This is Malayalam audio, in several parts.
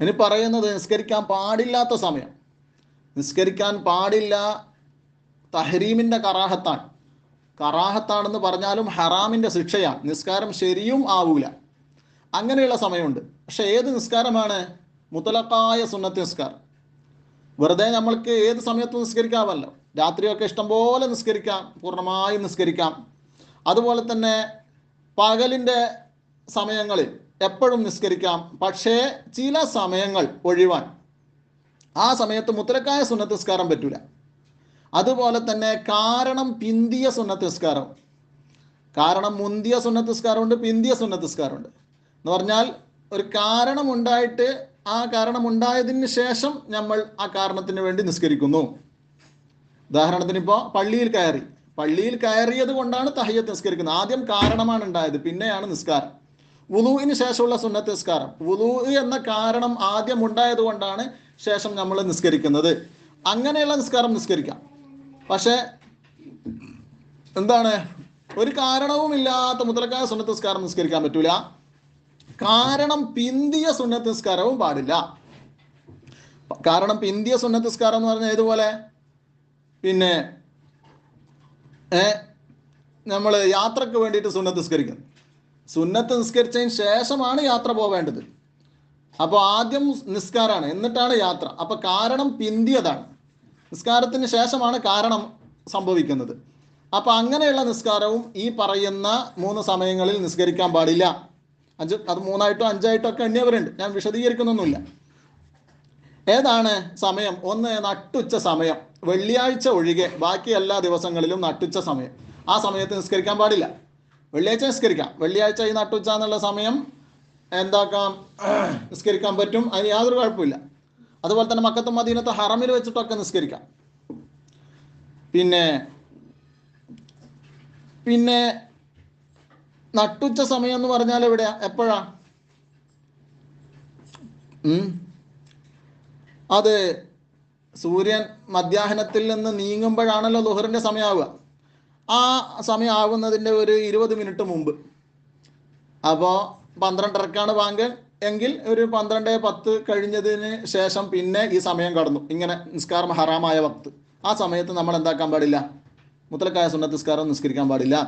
ഇനി പറയുന്നത് നിസ്കരിക്കാൻ പാടില്ലാത്ത സമയം. നിസ്കരിക്കാൻ പാടില്ല തഹരീമിന്റെ കറാഹത്താണ്. കറാഹത്താണെന്ന് പറഞ്ഞാലും ഹറാമിന്റെ ശിക്ഷയാണ്. നിസ്കാരം ശരിയും ആവൂല. അങ്ങനെയുള്ള സമയമുണ്ട്. പക്ഷെ ഏത് നിസ്കാരമാണ്? മുത്തലക്കായ സുന്നത്ത് നിസ്കാരം. വെറുതെ നമ്മൾക്ക് ഏത് സമയത്തും നിസ്കരിക്കാമല്ലോ. രാത്രിയൊക്കെ ഇഷ്ടംപോലെ നിസ്കരിക്കാം പൂർണമായും നിസ്കരിക്കാം. അതുപോലെ തന്നെ പകലിന്റെ സമയങ്ങളിൽ എപ്പോഴും നിസ്കരിക്കാം. പക്ഷേ ചില സമയങ്ങൾ ഒഴിവാൻ. ആ സമയത്ത് മുത്തലക്കായ സുന്നത്ത് നിസ്കാരം പറ്റൂല. അതുപോലെ തന്നെ കാരണം പിന്തിയ സുന്നത്ത് നിസ്കാരം കാരണം മുന്തിയ സുന്നത്ത് നിസ്കാരമുണ്ട് പിന്തിയ സുന്നത്ത് നിസ്കാരമുണ്ട് എന്ന് പറഞ്ഞാൽ ഒരു കാരണമുണ്ടായിട്ട് ആ കാരണം ഉണ്ടായതിന് ശേഷം നമ്മൾ ആ കാരണത്തിന് വേണ്ടി നിസ്കരിക്കുന്നു. ഉദാഹരണത്തിന് ഇപ്പോൾ പള്ളിയിൽ കയറി. പള്ളിയിൽ കയറിയത് കൊണ്ടാണ് തഹയ്യത്ത് നിസ്കരിക്കുന്നത്. ആദ്യം കാരണമാണ് ഉണ്ടായത് പിന്നെയാണ് നിസ്കാരം. വുലൂവിന് ശേഷമുള്ള സുന്നത്ത് നിസ്കാരം വുലു എന്ന കാരണം ആദ്യം ഉണ്ടായത് കൊണ്ടാണ് ശേഷം നമ്മൾ നിസ്കരിക്കുന്നത്. അങ്ങനെയുള്ള നിസ്കാരം നിസ്കരിക്കാം. പക്ഷേ എന്താണ്? ഒരു കാരണവുമില്ലാത്ത മുതലക്കായ സുന്നത്ത് നിസ്കാരം നിസ്കരിക്കാൻ പറ്റൂല. കാരണം പിന്തിയ സുന്നത്ത് നിസ്കാരവും പാടില്ല. കാരണം പിന്തിയ സുന്നത്ത് നിസ്കാരം എന്ന് പറഞ്ഞാൽ ഇതുപോലെ പിന്നെ നമ്മൾ യാത്രയ്ക്ക് വേണ്ടിയിട്ട് സുന്നത്ത് നിസ്കരിക്കുന്നു സുന്നത്ത് നിസ്കരിച്ചതിന് ശേഷമാണ് യാത്ര പോവേണ്ടത്. അപ്പോൾ ആദ്യം നിസ്കാരമാണ് എന്നിട്ടാണ് യാത്ര. അപ്പോൾ കാരണം പിന്തിയതാണ്. നിസ്കാരത്തിന് ശേഷമാണ് കാരണം സംഭവിക്കുന്നത്. അപ്പോൾ അങ്ങനെയുള്ള നിസ്കാരവും ഈ പറയുന്ന മൂന്ന് സമയങ്ങളിൽ നിസ്കരിക്കാൻ പാടില്ല. അഞ്ച് അത് മൂന്നായിട്ടോ അഞ്ചായിട്ടോ ഒക്കെ എണ്ണിയവരുണ്ട് ഞാൻ വിശദീകരിക്കുന്നൊന്നുമില്ല. ഏതാണ് സമയം? ഒന്ന് നട്ടുച്ച സമയം. വെള്ളിയാഴ്ച ഒഴികെ ബാക്കി എല്ലാ ദിവസങ്ങളിലും നട്ടുച്ച സമയം. ആ സമയത്ത് നിസ്കരിക്കാൻ പാടില്ല. വെള്ളിയാഴ്ച നിസ്കരിക്കാം. വെള്ളിയാഴ്ച ഈ നട്ടുച്ച എന്നുള്ള സമയം എന്താക്കാം? നിസ്കരിക്കാൻ പറ്റും. അതിന് യാതൊരു കുഴപ്പമില്ല അതുപോലെ തന്നെ മക്കത്തും മദീനത്ത് ഹറമിൽ വെച്ചിട്ടൊക്കെ നിസ്കരിക്കാം. പിന്നെ പിന്നെ നട്ടുച്ച സമയം എന്ന് പറഞ്ഞാൽ എവിടെയാ? എപ്പോഴാ. അത് സൂര്യൻ മധ്യാഹ്നത്തിൽ നിന്ന് നീങ്ങുമ്പോഴാണല്ലോ ദുഹറിന്റെ സമയമാവുക ആ സമയം ആവുന്നതിന്റെ ഒരു ഇരുപത് മിനിറ്റ് മുമ്പ്. അപ്പോൾ പന്ത്രണ്ടരക്കാണ് ബാങ്ക്. എങ്കിൽ ഒരു പന്ത്രണ്ട് പത്ത് കഴിഞ്ഞതിന് ശേഷം പിന്നെ ഈ സമയം കടന്നു. ഇങ്ങനെ നിസ്കാരം ഹറാമായ വക്ത്. ആ സമയത്ത് നമ്മൾ എന്താക്കാൻ പാടില്ല? മുത്തലക്കായ സുന്നത്ത് നിസ്കാരം നിസ്കരിക്കാൻ പാടില്ല.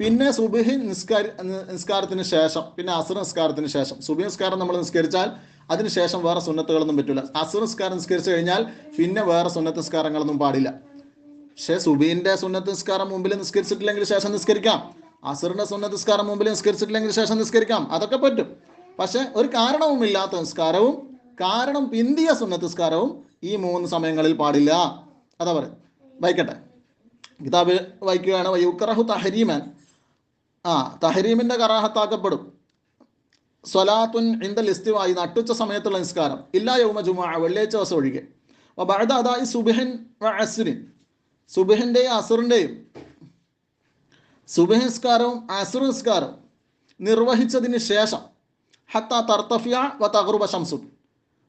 പിന്നെ സുബഹി നിസ്കാര നിസ്കാരത്തിന് ശേഷം പിന്നെ അസുർ നിസ്കാരത്തിന് ശേഷം. സുബഹി നിസ്കാരം നമ്മൾ നിസ്കരിച്ചാൽ അതിനുശേഷം വേറെ സുന്നത്തുകളൊന്നും പറ്റില്ല അസുർ നിസ്കാരം നിസ്കരിച്ചു കഴിഞ്ഞാൽ പിന്നെ വേറെ സുന്നത്ത് നിസ്കാരങ്ങളൊന്നും പാടില്ല. പക്ഷേ സുബീന്റെ സുന്നത്ത് നിസ്കാരം മുമ്പിൽ നിസ്കരിച്ചിട്ടില്ലെങ്കിൽ ശേഷം നിസ്കരിക്കാം. അസുറിന്റെ സുന്നത്ത് നിസ്കാരം മുമ്പിൽ നിസ്കരിച്ചിട്ടില്ലെങ്കിൽ ശേഷം നിസ്കരിക്കാം. അതൊക്കെ പറ്റും. പക്ഷെ ഒരു കാരണവുമില്ലാത്ത നിസ്കാരവും കാരണം പിന്തിയ സുന്നത്ത് നിസ്കാരവും ഈ മൂന്ന് സമയങ്ങളിൽ പാടില്ല. അതാ പറയും വായിക്കട്ടെ. കിതാബ് വായിക്കുകയാണ് യുക്രഹു തഹരീമൻ. ആ തഹരീമിന്റെ കറാഹത്താക്കപ്പെടും. സ്വലാത്തുൻ ഇന്ദൽ ഇസ്തിവായി നട്ടുച്ച സമയത്തുള്ള നിസ്കാരം. ഇല്ലാ യൗമ ജുമാ വെള്ളിയാഴ്ച ദിവസം ഒഴികെ. ബഅദ അദായി സുബിഹിൻ വ സുബഹിന്റെയും അസുറിന്റെയും സുബഹിസ്കാരവും അസുറിസ്കാരവും നിർവഹിച്ചതിന് ശേഷം ഹത്ത തർത്തഫിയ വ തകറുബ ഷംസുൻ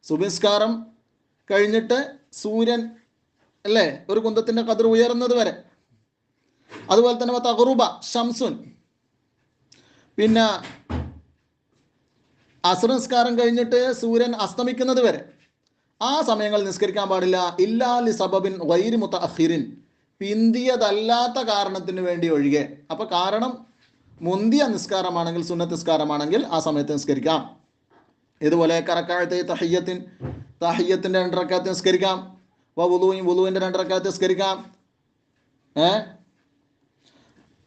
സുബിസ്കാരം കഴിഞ്ഞിട്ട് സൂര്യൻ അല്ലേ ഒരു കുന്തത്തിന്റെ കതിർ ഉയരുന്നത് വരെ. അതുപോലെ തന്നെ തകറുബ ഷംസുൻ പിന്നെ അസുരസ്കാരം കഴിഞ്ഞിട്ട് സൂര്യൻ അസ്തമിക്കുന്നത് വരെ. ആ സമയങ്ങൾ നിസ്കരിക്കാൻ പാടില്ല. ഇല്ലാ ലി സബബിൻ വൈരി മുത്ത പിന്തിയതല്ലാത്ത കാരണത്തിന് വേണ്ടി ഒഴികെ. അപ്പൊ കാരണം മുന്തിയ നിസ്കാരമാണെങ്കിൽ സുന്നത്ത് നിസ്കാരമാണെങ്കിൽ ആ സമയത്ത് നിസ്കരിക്കാം. ഇതുപോലെ കറക്കാഴത്തെ തഹയ്യത്തിൻ തഹയ്യത്തിന്റെ രണ്ടരക്കാലത്ത് നിസ്കരിക്കാം. വുലുവിൻ വുലുവിന്റെ രണ്ടരക്കാലത്ത് നിസ്കരിക്കാം. ഏ?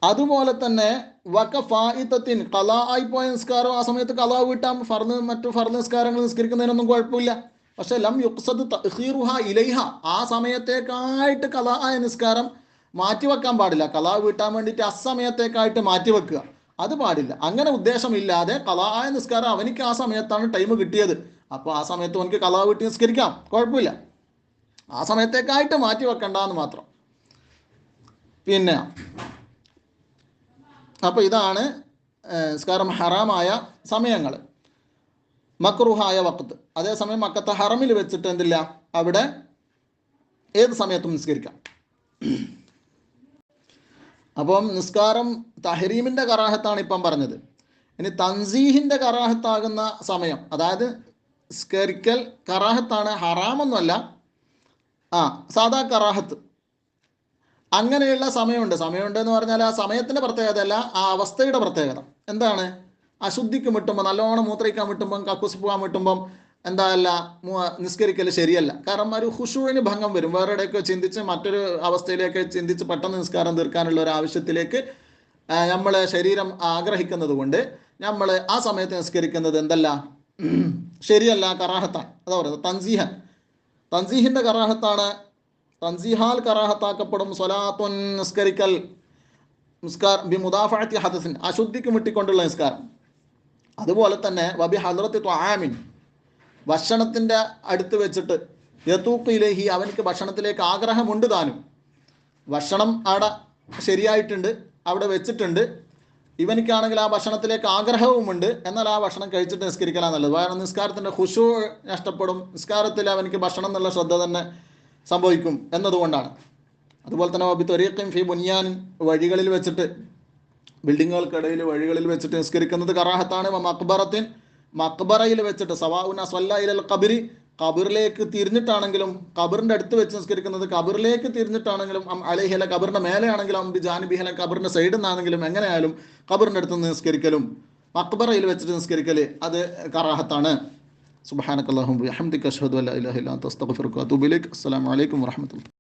അതുപോലെ തന്നെ വക്കഫായിത്തത്തിൻ കലാ ആയി പോയ നിസ്കാരം ആ സമയത്ത് കലാ വീട്ടാം ഫർന്ന് മറ്റു ഫർന്ന് നിസ്കാരങ്ങൾ നിസ്കരിക്കുന്നതിനൊന്നും കുഴപ്പമില്ല. പക്ഷെ ലം യുക്സദ് തഹീറുഹ ഇലൈഹ. ആ സമയത്തേക്കായിട്ട് കലാ ആയ നിസ്കാരം മാറ്റിവെക്കാൻ പാടില്ല. കലാ വീട്ടാൻ വേണ്ടിയിട്ട് അസമയത്തേക്കായിട്ട് മാറ്റിവെക്കുക. അത് പാടില്ല. അങ്ങനെ ഉദ്ദേശമില്ലാതെ കലാ നിസ്കാരം അവനിക്ക് ആ സമയത്താണ് ടൈം കിട്ടിയത്. അപ്പോൾ ആ സമയത്ത് അവനക്ക് കലാ വീട്ടി നിസ്കരിക്കാം. കുഴപ്പമില്ല. ആ സമയത്തേക്കായിട്ട് മാറ്റി വെക്കണ്ട എന്ന് മാത്രം. പിന്നെ അപ്പോൾ ഇതാണ് നിസ്കാരം ഹറാമായ സമയങ്ങൾ മക്രുഹായ വക്കത്ത് അതേസമയം മക്കത്തെ ഹറമിൽ വെച്ചിട്ട് എന്തില്ല? അവിടെ ഏത് സമയത്തും നിസ്കരിക്കാം. അപ്പം നിസ്കാരം തഹരീമിന്റെ കറാഹത്താണ് ഇപ്പം പറഞ്ഞത്. ഇനി തൻസീഹിന്റെ കറാഹത്താകുന്ന സമയം അതായത് നിസ്കരിക്കൽ കറാഹത്താണ് ഹറാമൊന്നുമല്ല. ആ സാധാ കറാഹത്ത്. അങ്ങനെയുള്ള സമയമുണ്ട്. സമയമുണ്ട് എന്ന് പറഞ്ഞാൽ ആ സമയത്തിന്റെ പ്രത്യേകതയല്ല ആ അവസ്ഥയുടെ പ്രത്യേകത. എന്താണ്? അശുദ്ധിക്ക് വിട്ടുമ്പോൾ നല്ലോണം മൂത്രയിക്കാൻ വിട്ടുമ്പം കക്കൂസ് പോകാൻ വിട്ടുമ്പം എന്താ അല്ല നിസ്കരിക്കൽ ശരിയല്ല. കാരണം ഒരു ഹുഷുവിന് ഭംഗം വരും. വേറെ ഇടയ്ക്ക് ചിന്തിച്ച് മറ്റൊരു അവസ്ഥയിലേക്ക് ചിന്തിച്ച് പെട്ടെന്ന് നിസ്കാരം തീർക്കാനുള്ള ഒരു ആവശ്യത്തിലേക്ക് നമ്മളെ ശരീരം ആഗ്രഹിക്കുന്നത് കൊണ്ട് നമ്മൾ ആ സമയത്ത് നിസ്കരിക്കുന്നത് എന്തല്ല? ശരിയല്ല കറാഹത്താണ്. അതാ പറയുന്നത്. തൻസീഹൻ. തൻസീഹിന്റെ കറാഹത്താണ്. തൻസീഹാൽ കറാഹത്താക്കപ്പെടും. സ്വലാത്തുൻ നിസ്കരിക്കൽ നിസ്കാർ ബി മുദാഫാത്തി ഹദസിൻ. അശുദ്ധിക്ക് മുട്ടിക്കൊണ്ടുള്ള നിസ്കാരം. അതുപോലെ തന്നെ വബി ഹദ്റത്തി ത്വാമിൻ. ഭക്ഷണത്തിന്റെ അടുത്ത് വെച്ചിട്ട് യത്തൂക്കിലേഹി അവനക്ക് ഭക്ഷണത്തിലേക്ക് ആഗ്രഹമുണ്ട് താനും. ഭക്ഷണം അവിടെ ശരിയായിട്ടുണ്ട് അവിടെ വെച്ചിട്ടുണ്ട്. ഇവനിക്കാണെങ്കിൽ ആ ഭക്ഷണത്തിലേക്ക് ആഗ്രഹവുമുണ്ട്. എന്നാൽ ആ ഭക്ഷണം കഴിച്ചിട്ട് നിസ്കരിക്കലാ നല്ലത്. കാരണം നിസ്കാരത്തിന്റെ ഖുശു നഷ്ടപ്പെടും. നിസ്കാരത്തിൽ അവനിക്ക് ഭക്ഷണം എന്നുള്ള ശ്രദ്ധ തന്നെ സംഭവിക്കും എന്നതുകൊണ്ടാണ്. അതുപോലെ തന്നെ വബി ഫി ബുനിയാൻ വഴികളിൽ വെച്ചിട്ട് ബിൽഡിങ്ങുകൾക്കിടയിൽ വഴികളിൽ വെച്ചിട്ട് നിസ്കരിക്കുന്നത് കറാഹത്താണ്. മക്ബറത്തിൻ മക്ബറയിൽ വെച്ചിട്ട് സവാഉന സൊല്ലൽ കബിരി കബിറിലേക്ക് തിരിഞ്ഞിട്ടാണെങ്കിലും ഖബറിന്റെ അടുത്ത് വെച്ച് നിസ്കരിക്കുന്നത് ഖബറിലേക്ക് തിരിഞ്ഞിട്ടാണെങ്കിലും അലഹില ഖബറിന്റെ മേലെയാണെങ്കിലും അമ്പി ജാനിബിഹല ഖബറിന്റെ സൈഡിൽ നിന്നാണെങ്കിലും എങ്ങനെയായാലും ഖബറിന്റെ അടുത്ത് നിസ്കരിക്കലും മക്ബറയിൽ വെച്ചിട്ട് നിസ്കരിക്കൽ അത് കറാഹത്താണ്. സുബ്ഹാനക്കല്ലാഹും ബിഹംദിക അഷ്ഹദു അല്ലാ ഇലാഹ ഇല്ലാ അൻത അസ്തഗ്ഫിറുക വഅതൂബു